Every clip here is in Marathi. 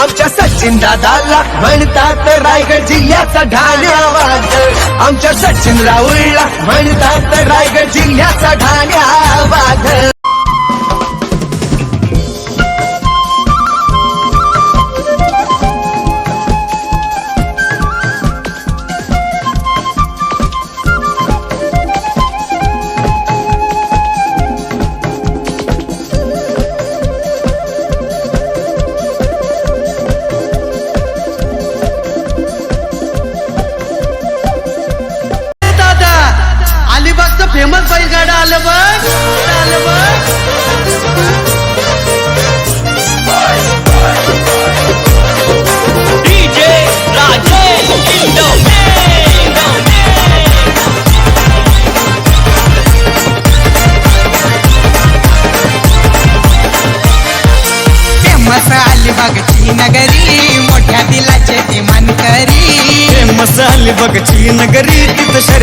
आमच्या सचिन दादाला म्हणतात रायगड जिल्ह्याचा ढाण्यावाद आमच्या सचिन राऊळला म्हणतात रायगड जिल्ह्याचा ढाण्यावाद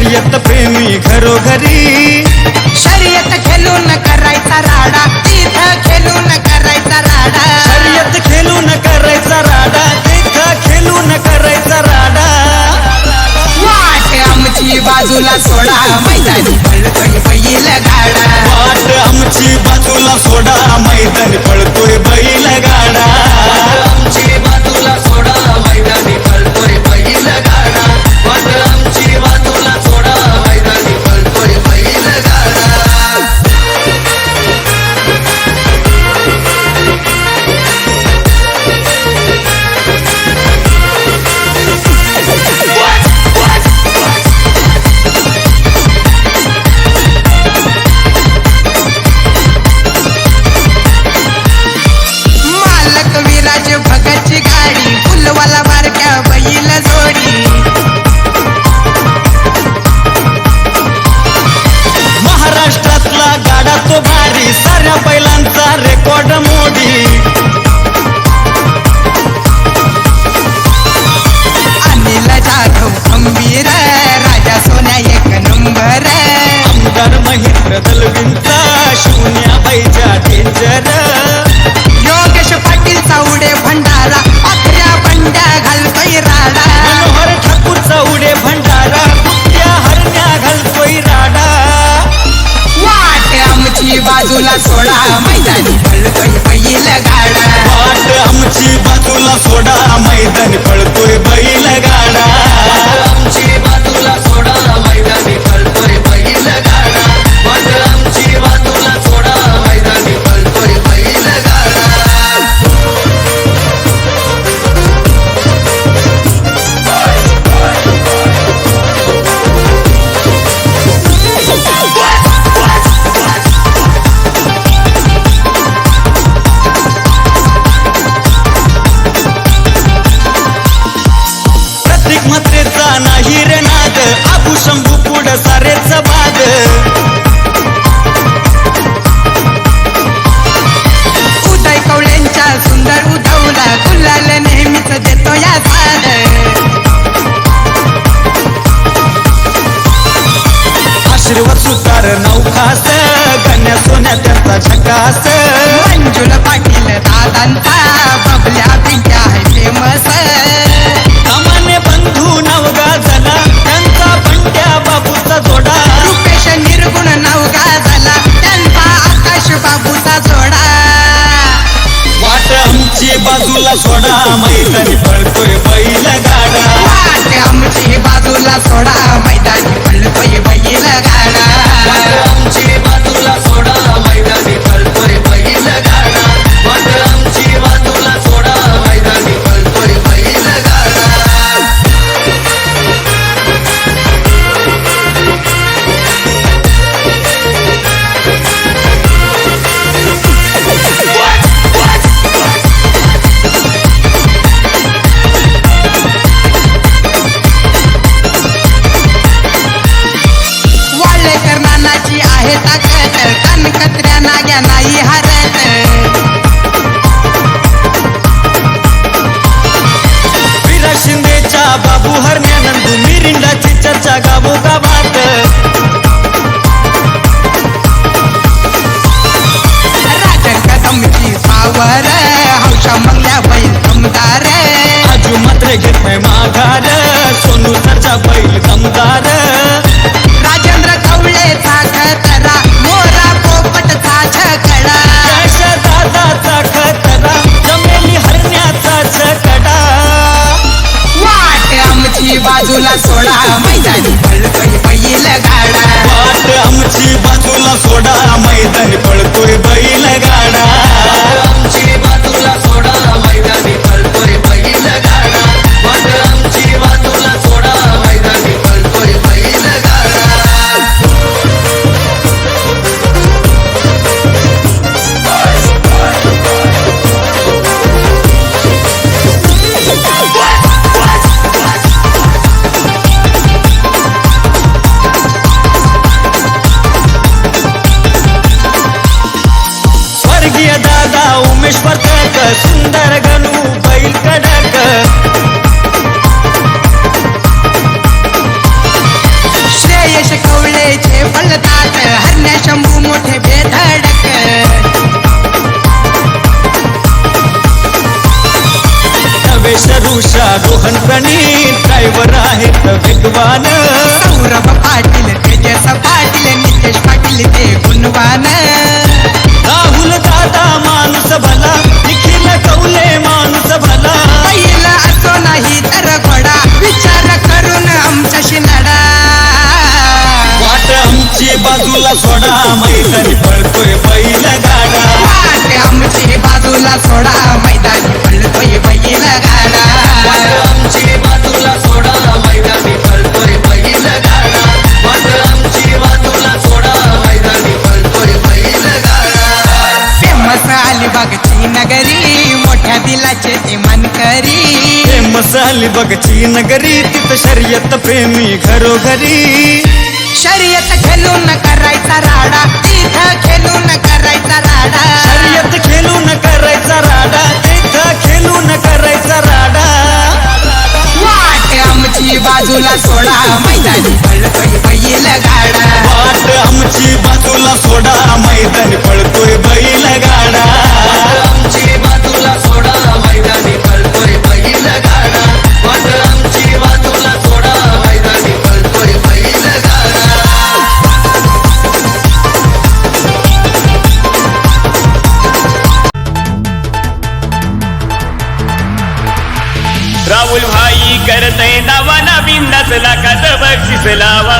शर्यत प्रेमी घरोघरी. शर्यत न करायचा राडा खेळू न करायचा राडा. शर्यत न करायचा राडा तिथं न करायचा राडा. वाट आमची बाजूला सोडा मैदानी पळतोय बैल गाडा. वाट आमची बाजूला सोडा मैदानी पळतोय बैल गाडा. श्रेयश कवळेचे पळतात हरण्या शंभू मोठे बेधडक. ऋषा रोहन प्रणीत ड्रायव्हर आहेत वेगवान सौरभ पाटील तेजस पाटील नितेश पाटील ते गुणवान. मैदानी पळतोय बैल गाडा आमची बाजूला सोडा मैदानी पळतोय बैल गाडा आमची बाजूला सोडा मैदानी पळतोय बैल गाडा आमची बाजूला सोडा मैदानी पळतोय बैल गाडा फेमस अलिबागची नगरी मोठ्या दिलाचे ते मनकरी फेमस अलिबागची नगरी तिथं शर्यत प्रेमी घरोघरी. शर्यत खेळून करायचा राडा. तिथं खेळून करायचा राडा. शर्यत खेळून करायचा राडा. तिथं खेळून करायचा राडा. वाट आमची बाजूला सोडा. मैदानी पळतोय बैल गाडा. वाट आमची बाजूला सोडा. मैदानी पळतोय बैल गाडा. आमची बाजूला सोडा. मैदानी पळतोय बैल गाडा. करतय नावा नवीन नसला कस बक्षीस लावा.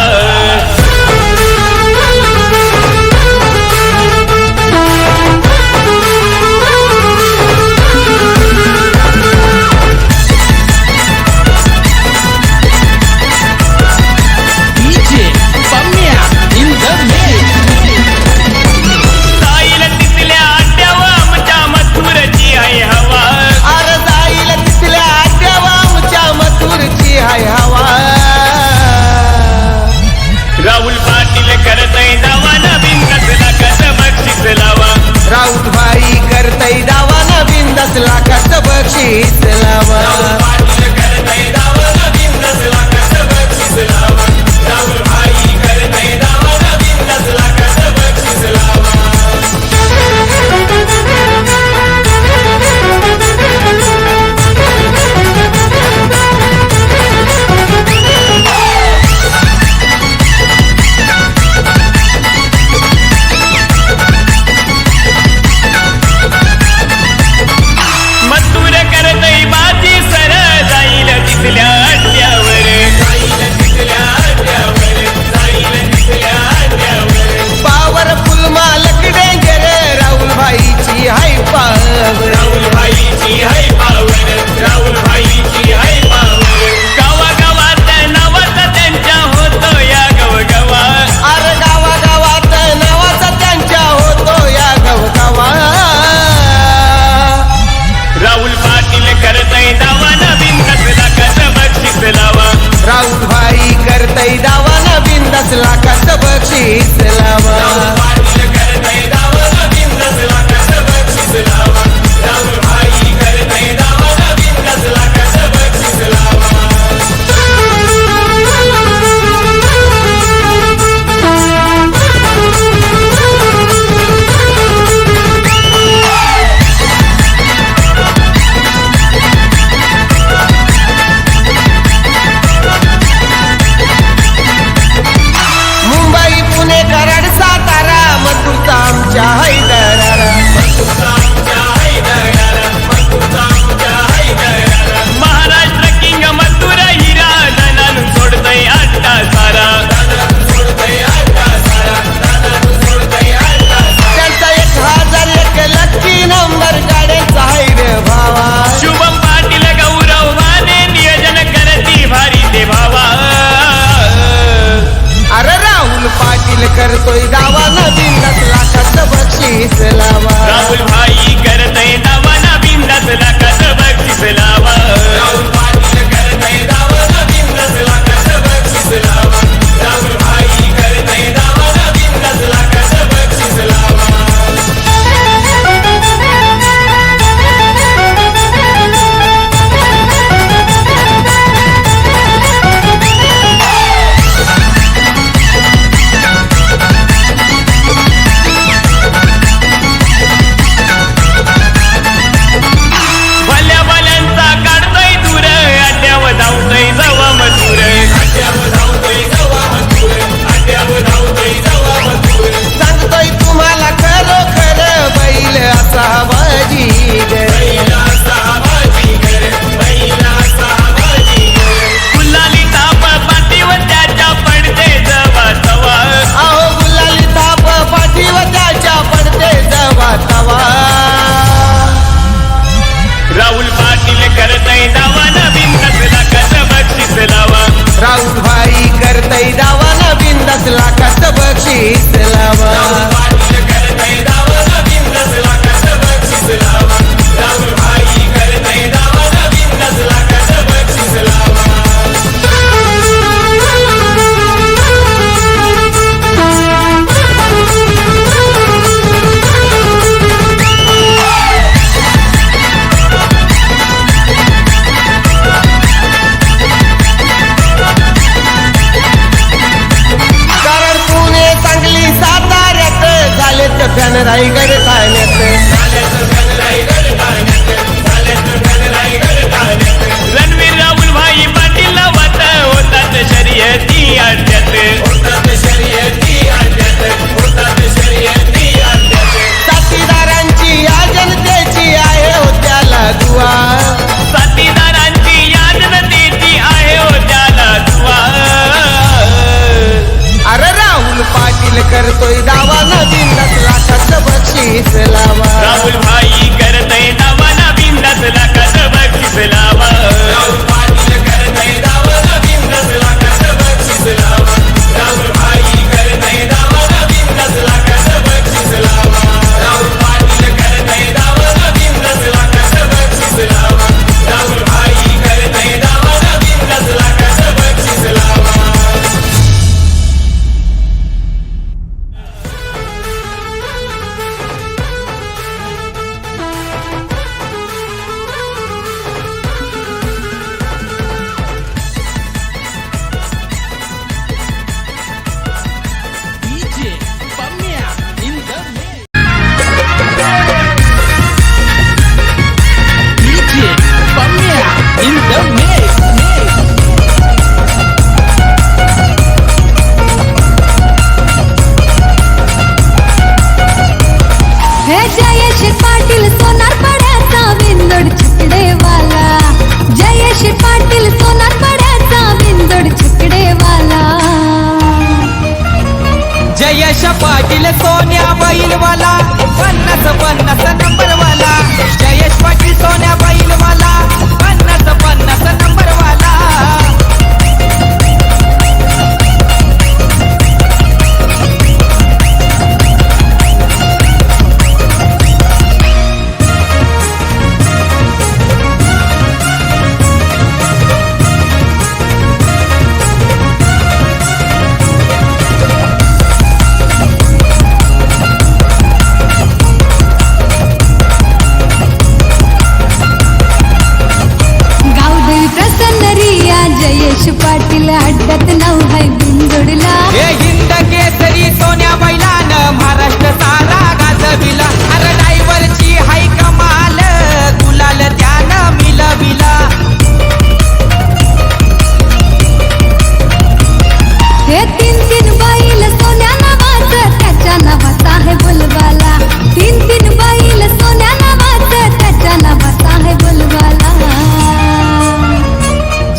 What?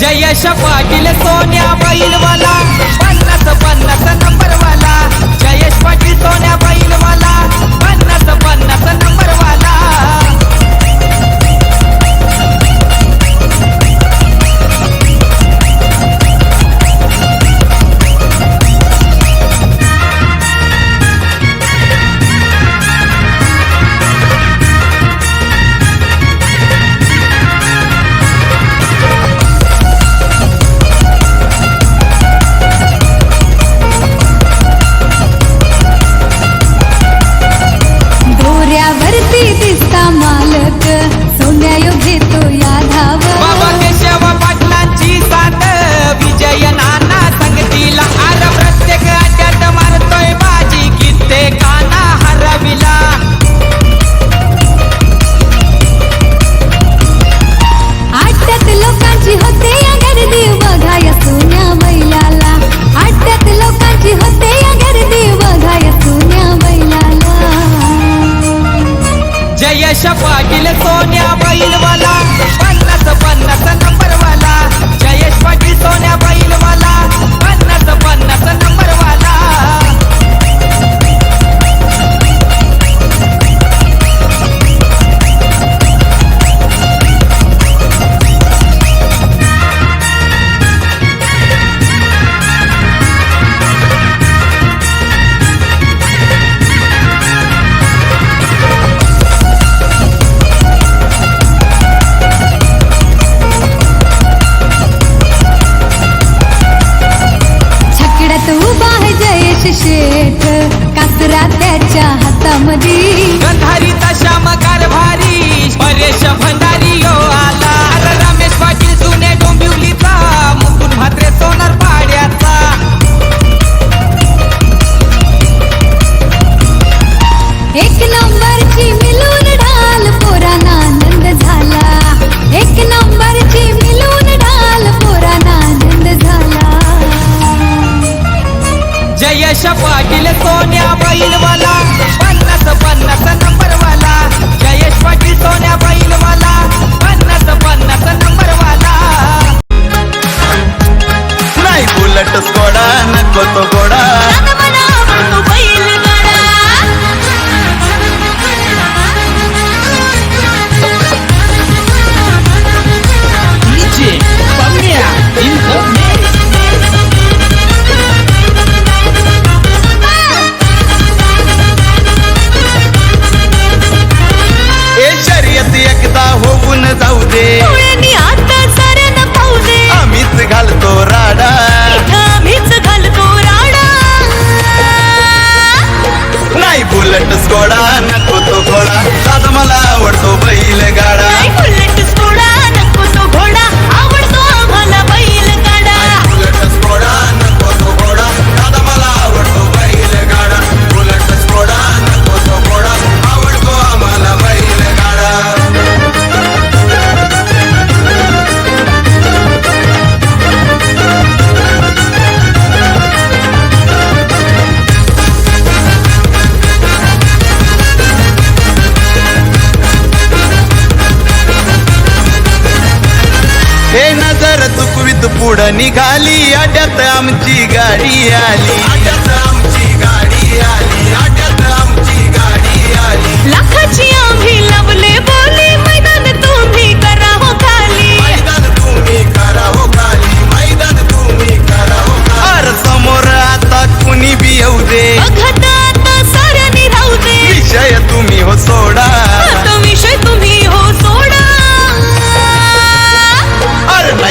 जयश पाटील सोन्या बैलवाला पन्नास पन्नास नंबरवाला जयश पाटील सोन्या बैलवाला like electric. गणेश पाटील सोन्या बैलवाला पन्नास पन्नास नंबरवाला जयेश पाटील सोन्या बैलवाला पन्नास पन्नास नंबरवाला नाही बुलट सोडा नको तो गोडा. गाडी आली. गाडी आली. आटत आमची गाडी मैदान तुम्ही करा हो खाली. मैदान तुम्ही करा मैदान तुम्ही करा हो खाली अर दे. अघात आता दे. विषय तुम्ही हो सोडा.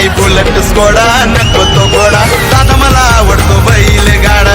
गाडी बुलट स्कोडा नको तो घोडा. दादा मला आवडतो बैल गाडा